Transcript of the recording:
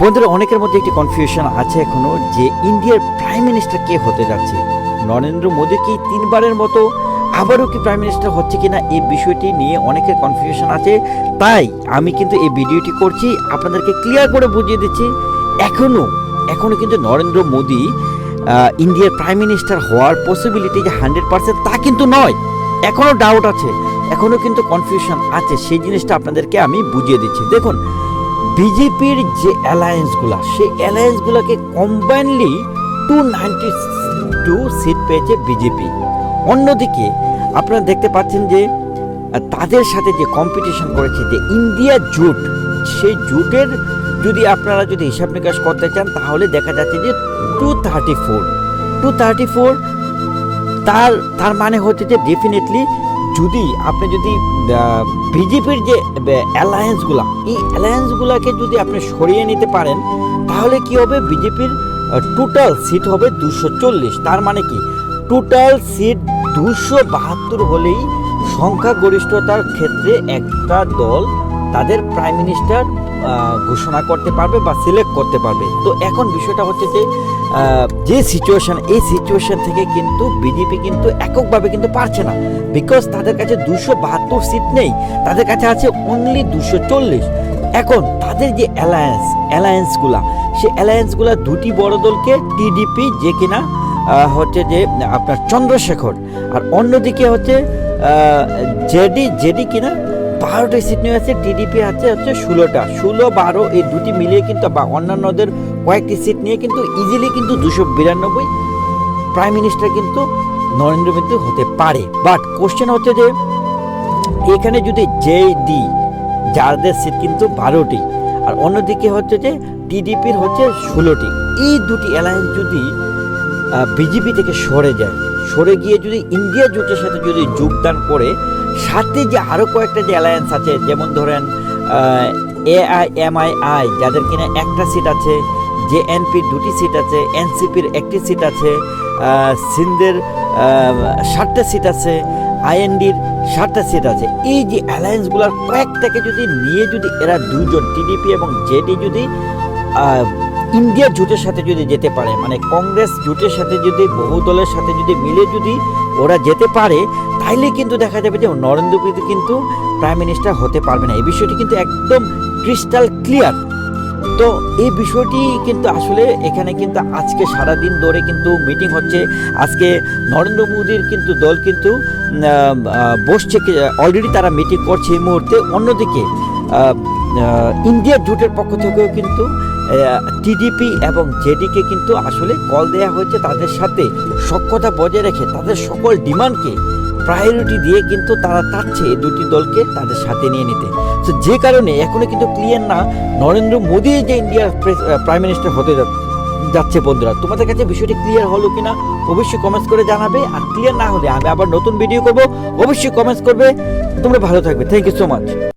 বন্ধুরা, অনেকের মধ্যে একটি কনফিউশন আছে এখনও যে ইন্ডিয়ার প্রাইম মিনিস্টার কে হতে যাচ্ছে। নরেন্দ্র মোদী কি তিনবারের মতো আবারও কি প্রাইম মিনিস্টার হচ্ছে কিনা এই বিষয়টি নিয়ে অনেকের কনফিউশন আছে। তাই আমি কিন্তু এই ভিডিওটি করছি, আপনাদেরকে ক্লিয়ার করে বুঝিয়ে দিচ্ছি, এখনও এখনও কিন্তু নরেন্দ্র মোদী ইন্ডিয়ার প্রাইম মিনিস্টার হওয়ার পসিবিলিটি যে হান্ড্রেড পার্সেন্ট তা কিন্তু নয়। এখনও ডাউট আছে, এখনও কিন্তু কনফিউশন আছে। সেই জিনিসটা আপনাদেরকে আমি বুঝিয়ে দিচ্ছি। দেখুন বিজেপির যে অ্যালায়েন্সগুলো সেই অ্যালায়েন্সগুলোকে combinedly two ninety two seat পেয়েছে বিজেপি। অন্যদিকে আপনারা দেখতে পাচ্ছেন যে তাদের সাথে যে কম্পিটিশন করেছে, যে ইন্ডিয়া জুট, সেই জুটের যদি আপনারা যদি হিসাব নিকাশ করতে চান, তাহলে দেখা যাচ্ছে যে two thirty four two thirty four তার তার মানে হচ্ছে যে ডেফিনেটলি যদি আপনি যদি বিজেপির যে অ্যালায়েন্সগুলা এই অ্যালায়েন্সগুলোকে যদি আপনি সরিয়ে নিতে পারেন, তাহলে কি হবে? বিজেপির টোটাল সিট হবে দুশো চল্লিশ। তার মানে কি? টোটাল সিট দুশো বাহাত্তর হলেই সংখ্যাগরিষ্ঠতার ক্ষেত্রে একটা দল তাদের প্রাইম মিনিস্টার ঘোষণা করতে পারবে বা সিলেক্ট করতে পারবে। তো এখন বিষয়টা হচ্ছে যে যে সিচুয়েশন এই সিচুয়েশন থেকে কিন্তু বিজেপি কিন্তু এককভাবে কিন্তু পারছে না। বিকজ তাদের কাছে দুশো বাহাত্তর সিট নেই, তাদের কাছে আছে অনলি দুশো চল্লিশ। এখন তাদের যে অ্যালায়েন্স অ্যালায়েন্সগুলা সে অ্যালায়েন্সগুলা দুটি বড় দলকে টিডিপি যে কিনা হচ্ছে যে আপনার চন্দ্রশেখর, আর অন্যদিকে হচ্ছে জেডি জেডি কিনা, বারোটা সিট নিয়ে আছে টিডিপি আছে হচ্ছে ষোলোটা। ষোলো, বারো, এই দুটি মিলিয়ে কিন্তু বা অন্যান্যদের কয়েকটি সিট নিয়ে কিন্তু ইজিলি কিন্তু দুশো বিরানব্বই প্রাইম মিনিস্টার কিন্তু নরেন্দ্র মোদী হতে পারে। বাট কোশ্চেন হচ্ছে যে, এখানে যদি জে ডি যাদের সিট কিন্তু বারোটি, আর অন্যদিকে হচ্ছে যে টিডিপির হচ্ছে ষোলোটি, এই দুটি অ্যালায়েন্স যদি বিজেপি থেকে সরে যায়, সরে গিয়ে যদি ইন্ডিয়া জোটের সাথে যদি যোগদান করে, সাথে যে আরও কয়েকটা যে অ্যালায়েন্স আছে, যেমন ধরেন A I M I I যাদের কিনা একটা সিট আছে জে এনপির দুটি সিট আছে এনসিপির একটি সিট আছে সিন্ধের ষাটটা সিট আছে আইএনডির ষাটটা সিট আছে। এই যে অ্যালায়েন্সগুলোর কয়েকটাকে যদি নিয়ে যদি এরা দুজন টিডিপি এবং জেডি যদি আহ, ইন্ডিয়া জোটের সাথে যদি যেতে পারে মানে কংগ্রেস জোটের সাথে যদি বহু দলের সাথে যদি মিলে যদি ওরা যেতে পারে তাইলে কিন্তু দেখা যাবে যে নরেন্দ্র মোদী কিন্তু প্রাইম মিনিস্টার হতে পারবে না। এই বিষয়টি কিন্তু একদম ক্রিস্টাল ক্লিয়ার তো এই বিষয়টি কিন্তু আসলে এখানে কিন্তু আজকে সারা দিন ধরে কিন্তু মিটিং হচ্ছে। আজকে নরেন্দ্র মোদীর কিন্তু দল কিন্তু বসছে অলরেডি তারা মিটিং করছে এই মুহূর্তে। অন্যদিকে ইন্ডিয়া জোটের পক্ষ থেকেও কিন্তু টিডিপি এবং জেডিকে কিন্তু আসলে কল দেওয়া হয়েছে তাদের সাথে। সক্ষতা বজায় রেখে তাদের সকল ডিমান্ডকে প্রায়োরিটি দিয়ে কিন্তু তারা চাচ্ছে এই দুটি দলকে তাদের সাথে নিয়ে নিতে। তো যে কারণে এখনও কিন্তু ক্লিয়ার না নরেন্দ্র মোদী যে ইন্ডিয়ার প্রাইম মিনিস্টার হতে যাচ্ছে যাচ্ছে বন্ধুরা, তোমাদের কাছে বিষয়টি ক্লিয়ার হলো কিনা অবশ্যই কমেন্টস করে জানাবে, আর ক্লিয়ার না হলে আমি আবার নতুন ভিডিও করব, অবশ্যই কমেন্টস করবে। তোমরা ভালো থাকবে থ্যাংক ইউ সো মাচ